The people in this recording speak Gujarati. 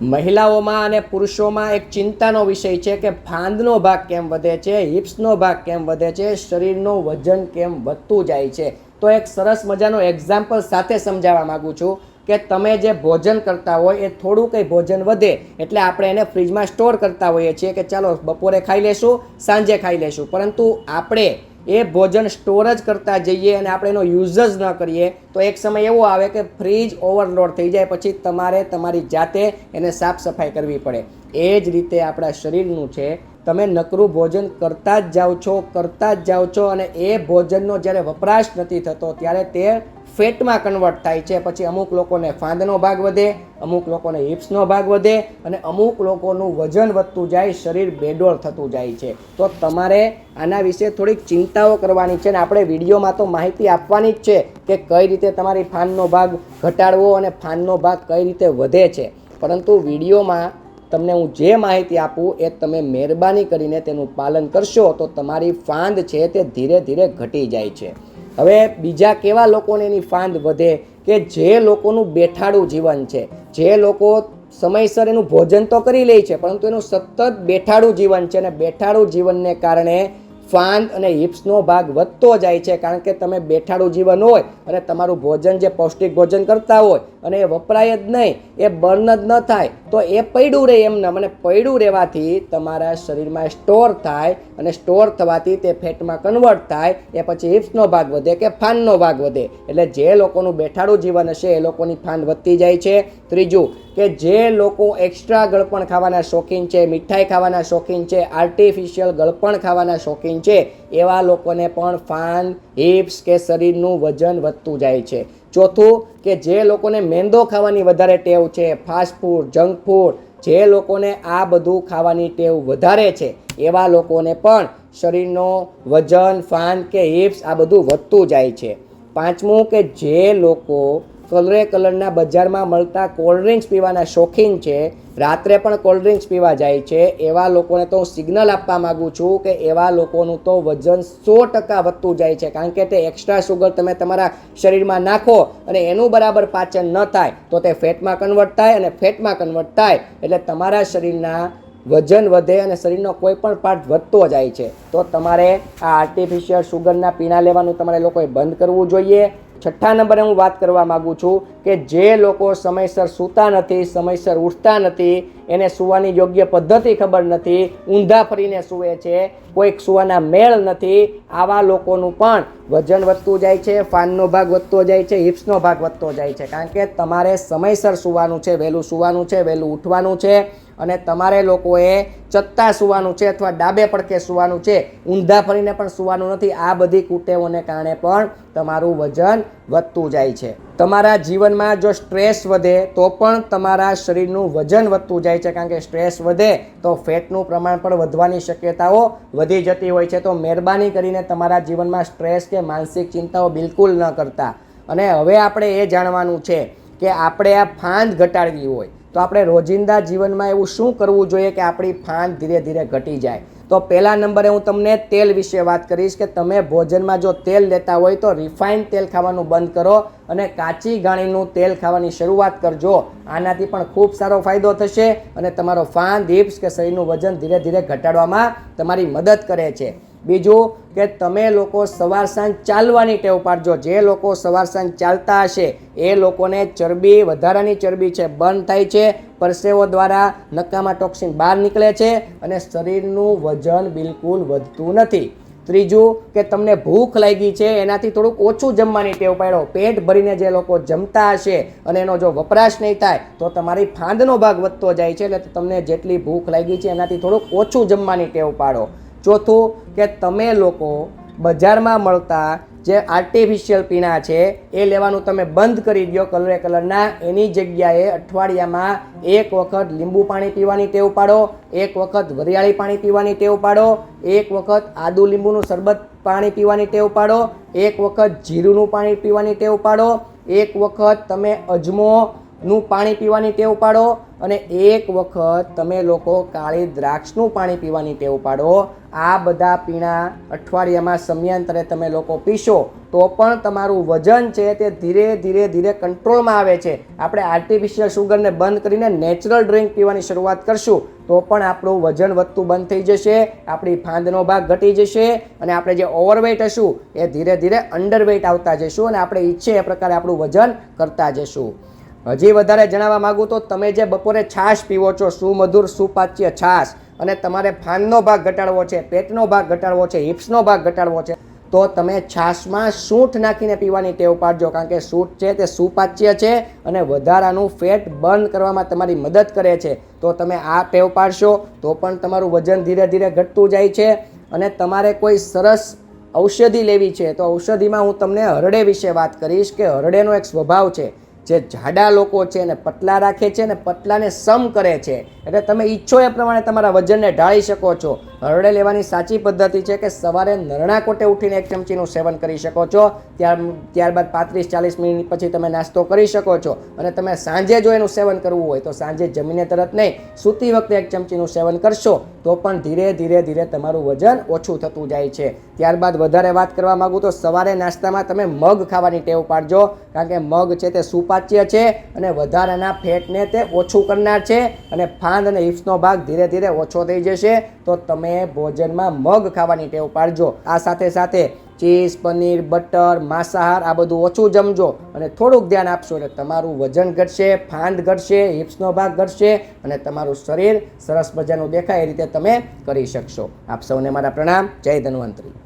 મહિલાઓમાં અને પુરુષોમાં એક ચિંતાનો વિષય છે કે ફાંદનો ભાગ કેમ વધે છે, હિપ્સનો ભાગ કેમ વધે છે, શરીરનું વજન કેમ વધતું જાય છે? તો એક સરસ મજાનો એક્ઝામ્પલ સાથે સમજાવવા માગું છું કે તમે જે ભોજન કરતા હોય એ થોડું કંઈ ભોજન વધે એટલે આપણે એને ફ્રીજમાં સ્ટોર કરતા હોઈએ છીએ કે ચાલો બપોરે ખાઈ લેશું, સાંજે ખાઈ લેશું. પરંતુ આપણે એ ભોજન સ્ટોર જ કરતા જઈએ અને આપણે એનો યુઝ જ ન કરીએ, તો એક સમય એવો આવે કે ફ્રીજ ઓવરલોડ થઈ જાય, પછી તમારે તમારી જાતે એને સાફ સફાઈ કરવી પડે. એ જ રીતે આપણા શરીરનું છે તમે નકરું ભોજન કરતા જ જાઓ છો, કરતા જ જાઓ છો અને એ ભોજનનો જ્યારે વપરાશ નથી થતો, ત્યારે તે ફેટમાં કન્વર્ટ થાય છે. પછી અમુક લોકોને ફાંદનો ભાગ વધે, અમુક લોકોને હિપ્સનો ભાગ વધે અને અમુક લોકોનું વજન વધતું જાય, શરીર બેડોળ થતું જાય છે. તો તમારે આના વિશે થોડીક ચિંતાઓ કરવાની છે અને આપણે વિડીયોમાં તો માહિતી આપવાની જ છે કે કઈ રીતે તમારી ફાનનો ભાગ ઘટાડવો અને ફાનનો ભાગ કઈ રીતે વધે છે. પરંતુ વિડીયોમાં તમને હું જે માહિતી આપું એ તમે મહેરબાની કરીને તેનું પાલન કરશો તો તમારી ફાંદ છે તે ધીરે ધીરે ઘટી જાય છે. હવે બીજા કેવા લોકોને એની ફાંદ વધે કે જે લોકોનું બેઠાડું જીવન છે, જે લોકો સમયસર એનું ભોજન તો કરી લે છે, પરંતુ એનું સતત બેઠાડું જીવન છે અને બેઠાડું જીવનને કારણે ફાંદ અને હિપ્સનો ભાગ વધતો જાય છે, કારણ કે તમે બેઠાડું જીવન હોય અને તમારું ભોજન જે પૌષ્ટિક ભોજન કરતા હોય અને એ વપરાય જ નહીં, એ બર્ન જ ન થાય, તો એ પડ્યું રહે એમને. મને પડ્યું રહેવાથી તમારા શરીરમાં સ્ટોર થાય અને સ્ટોર થવાથી તે ફેટમાં કન્વર્ટ થાય, એ પછી હિપ્સનો ભાગ વધે કે ફાનનો ભાગ વધે. એટલે જે લોકોનું બેઠાડું જીવન હશે, એ લોકોની ફાન વધતી જાય છે. ત્રીજું કે જે લોકો એક્સ્ટ્રા ગળપણ ખાવાના શોખીન છે, મીઠાઈ ખાવાના શોખીન છે આર્ટિફિશિયલ ગળપણ ખાવાના શોખીન છે એવા લોકોને પણ ફાન, હિપ્સ કે શરીરનું વજન વધતું જાય છે. ચોથું કે જે લોકોને મેંદો ખાવાની વધારે ટેવ છે ફાસ્ટ ફૂડ જંક ફૂડ જે લોકોને આ બધું ખાવાની ટેવ વધારે છે, એવા લોકોને પણ શરીરનો વજન, ફાન કે હિપ્સ આ બધું વધતું જાય છે. પાંચમું કે જે લોકો કલરે કલરના બજારમાં મળતા કોલ્ડ ડ્રિંક્સ પીવાના શોખીન છે. રાત્રે પણ કોલ્ડ ડ્રિંક્સ પીવા જાય છે. એવા લોકોને તો હું સિગ્નલ આપવા માગું છું કે એવા લોકોનું તો વજન સો ટકા વધતું જાય છે. કારણ કે તે એક્સ્ટ્રા સુગર તમે તમારા શરીરમાં નાખો અને એનું બરાબર પાચન ન થાય, તો તે ફેટમાં કન્વર્ટ થાય અને ફેટમાં કન્વર્ટ થાય. એટલે તમારા શરીરના વજન વધે અને શરીરનો કોઈ પણ પાર્ટ વધતો જાય છે. તો તમારે આ આર્ટિફિશિયલ સુગરના પીણા લેવાનું તમારે લોકોએ બંધ કરવું જોઈએ. છઠ્ઠા નંબરે હું વાત કરવા માગું છું કે જે લોકો સમયસર સૂતા નથી, સમયસર ઉઠતા નથી એને સૂવાની યોગ્ય પદ્ધતિ ખબર નથી, ઊંધા ફરીને સૂવે છે, કોઈક સૂવાના મેળ નથી, આવા લોકોનું પણ વજન વધતું જાય છે, ફાનનો ભાગ વધતો જાય છે, હિપ્સનો ભાગ વધતો જાય છે. કારણ કે તમારે સમયસર સૂવાનું છે, વહેલું સૂવાનું છે, વહેલું ઉઠવાનું છે અને તમારે લોકોએ ચત્તા સૂવાનું છે અથવા ડાબે પડકે સૂવાનું છે, ઊંધા ફરીને પણ સૂવાનું નથી. આ બધી કુટેવોને કારણે પણ તમારું વજન વધતું જાય છે. તમારા જીવનમાં જો સ્ટ્રેસ વધે, તો પણ તમારા શરીરનું વજન વધતું જાય છે. કારણ કે સ્ટ્રેસ વધે, તો ફેટનું પ્રમાણ પણ વધવાની શક્યતાઓ વધી જતી હોય છે. તો મહેરબાની કરીને તમારા જીવનમાં સ્ટ્રેસ કે માનસિક ચિંતાઓ બિલકુલ ન કરતા. અને હવે આપણે એ જાણવાનું છે કે આપણે આ ફાંદ ઘટાડવી હોય, તો આપણે રોજિંદા જીવનમાં એવું શું કરવું જોઈએ કે આપણી ફાંદ ધીરે ધીરે ઘટી જાય? તો પહેલા નંબરે હું તમને તેલ વિશે વાત કરીશ કે તમે ભોજનમાં જો તેલ લેતા હોય તો રિફાઇન તેલ ખાવાનું બંધ કરો અને કાચી ગાણીનું તેલ ખાવાની શરૂઆત કરજો. આનાથી પણ ખૂબ સારો ફાયદો થશે અને તમારો ફાન, દીપ્સ કે શરીરનું વજન ધીરે ધીરે ઘટાડવામાં તમારી મદદ કરે છે. બીજું કે તમે લોકો સવાર સાંજ ચાલવાની ટેવ પાડજો. જે લોકો સવાર સાંજ ચાલતા હશે, એ લોકોને ચરબી, વધારાની ચરબી છે બંધ થાય છે. પરસેવો દ્વારા નકામા ટોક્સિન બહાર નીકળે છે અને શરીરનું વજન બિલકુલ વધતું નથી. ત્રીજું કે તમને ભૂખ લાગી છે, એનાથી થોડુંક ઓછું જમવાની ટેવ પાડો. પેટ ભરીને જે લોકો જમતા હશે અને એનો જો વપરાશ નહીં થાય, તો તમારી ફાંદનો ભાગ વધતો જાય છે. એટલે તમને જેટલી ભૂખ લાગી છે, એનાથી થોડુંક ઓછું જમવાની ટેવ પાડો. ચોથું કે તમે લોકો બજારમાં મળતા જે આર્ટિફિશિયલ પીણા છે, એ લેવાનું તમે બંધ કરી દો કલરે કલરના એની જગ્યાએ અઠવાડિયામાં એક વખત લીંબુ પાણી પીવાની ટેવ પાડો, એક વખત વરિયાળી પાણી પીવાની ટેવ પાડો, એક વખત આદુ લીંબુનું શરબત પાણી પીવાની ટેવ પાડો, એક વખત જીરુંનું પાણી પીવાની ટેવ પાડો, એક વખત તમે અજમો નું પાણી પીવાની ટેવ પાડો અને એક વખત તમે લોકો કાળી દ્રાક્ષનું પાણી પીવાની ટેવ પાડો. આ બધા પીણા અઠવાડિયામાં સમયાંતરે તમે લોકો પીશો તો પણ તમારું વજન છે તે ધીરે ધીરે ધીરે કંટ્રોલમાં આવે છે. આપણે આર્ટિફિશિયલ શુગરને બંધ કરીને નેચરલ ડ્રિંક પીવાની શરૂઆત કરશું તો પણ આપણું વજન વધતું બંધ થઈ જશે, આપણી ફાંદનો ભાગ ઘટી જશે અને આપણે જે ઓવરવેઇટ હશું એ ધીરે ધીરે અંડરવેઇટ આવતા જશું અને આપણે ઈચ્છે એ પ્રકારે આપણું વજન કરતા જશું. હજી વધારે જણાવવા માંગુ તો તમે જે બપોરે છાશ પીવો છો, સુમધુર, સુપાચ્ય છાશ, અને તમારે ફાનનો ભાગ ઘટાડવો છે, પેટનો ભાગ ઘટાડવો છે, હિપ્સનો ભાગ ઘટાડવો છે, તો તમે છાશમાં સૂંઠ નાખીને પીવાની ટેવ પાડજો, કારણ કે સૂંઠ છે તે સુપાચ્ય છે અને વધારાનું ફેટ બર્ન કરવામાં તમારી મદદ કરે છે. તો તમે આ ટેવ પાડશો તો પણ તમારું વજન ધીરે ધીરે ઘટતું જાય છે અને તમારે કોઈ સરસ ઔષધિ લેવી છે, તો ઔષધિમાં હું તમને હરડે વિશે વાત કરીશ કે હરડેનો એક સ્વભાવ છે. જે જાડા લોકો છે એને પતલા રાખે છે ને પતલાને સમ કરે છે. એટલે તમે ઈચ્છો એ પ્રમાણે તમારા વજનને ઢાળી શકો છો. હરડે લેવાની સાચી પદ્ધતિ છે કે સવારે નરણા કોટે ઉઠીને એક ચમચીનું સેવન કરી શકો છો. ત્યાર, ત્યારબાદ પાંત્રીસ, ચાલીસ મિનિટ પછી તમે નાસ્તો કરી શકો છો. અને તમે સાંજે જો એનું સેવન કરવું હોય તો સાંજે જમીને તરત નહીં, સૂતી વખતે એક ચમચીનું સેવન કરશો તો પણ ધીરે ધીરે ધીરે તમારું વજન ઓછું થતું જાય છે. ત્યારબાદ વધારે વાત કરવા માંગુ તો સવારે નાસ્તામાં તમે મગ ખાવાની ટેવ પાડજો, કારણ કે મગ છે તે સુપાચ્ય છે અને વધારાના ફેટને તે ઓછું કરનાર છે અને ફાંદ અને હિપ્સનો ભાગ ધીરે ધીરે ઓછો થઈ જશે. તો તમે ભોજનમાં મગ ખાવાની ટેવ પાડજો. આ સાથે સાથે ચીઝ, પનીર, બટર, માંસાહાર, આ બધું ઓછું જમજો અને થોડુંક ધ્યાન આપશો એટલે તમારું વજન ઘટશે, ફાંદ ઘટશે, હિપ્સનો ભાગ ઘટશે અને તમારું શરીર સરસ મજાનું દેખાય એ રીતે તમે કરી શકશો. આપ સૌને મારા પ્રણામ. જય ધન્વંતરી.